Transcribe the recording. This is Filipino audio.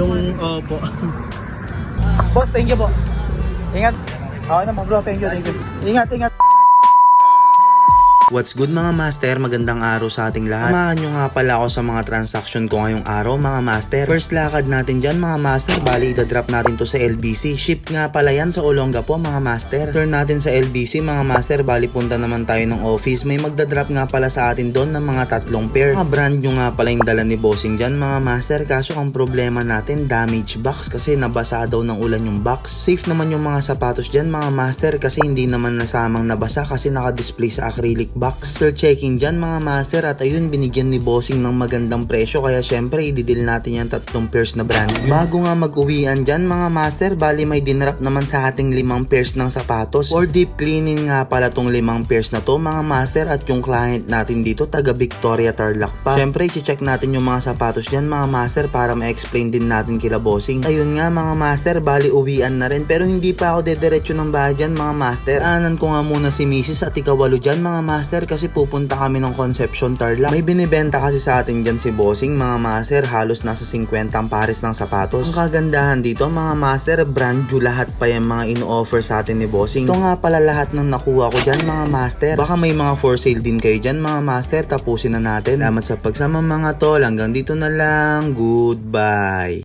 Yung, opo. Boss, thank you po. Ingat. Okay naman bro, thank you, thank you. Ingat, ingat. What's good mga master? Magandang araw sa ating lahat. Samahan nyo nga pala ako sa mga transaction ko ngayong araw mga master. First lakad natin dyan mga master. Bali, idadrop natin to sa LBC. Ship nga pala yan sa Olonga po mga master. Turn natin sa LBC mga master. Bali, punta naman tayo ng office. May magdadrop nga pala sa atin doon ng mga tatlong pair. Mga brand nyo nga pala yung dala ni bossing dyan mga master. Kaso ang problema natin, damage box kasi nabasa daw ng ulan yung box. Safe naman yung mga sapatos dyan mga master kasi hindi naman nasamang nabasa kasi naka-display sa acrylic box. After checking dyan mga master at ayun binigyan ni bossing ng magandang presyo kaya syempre ididil natin yung tatlong pairs na brand. Bago nga mag-uwian dyan mga master, bali may dinrap naman sa ating limang pairs ng sapatos. For deep cleaning nga pala tong limang pairs na to mga master at yung client natin dito taga Victoria Tarlac pa. Syempre i-check natin yung mga sapatos dyan mga master para ma-explain din natin kila bossing. Ayun nga mga master, bali uwian na rin pero hindi pa ako dediretso ng bahay dyan mga master. Anan ko nga muna si Mrs. at ikawalo dyan mga master kasi pupunta kami ng Concepcion Tarlac. May binibenta kasi sa atin dyan si bossing mga master halos nasa 50 ang pares ng sapatos. Ang kagandahan dito mga master, brand new lahat pa yung mga ino-offer sa atin ni bossing. Ito nga pala lahat ng nakuha ko dyan mga master. Baka may mga for sale din kayo dyan mga master. Tapusin na natin. Salamat sa pagsama mga tol. Hanggang dito na lang. Goodbye.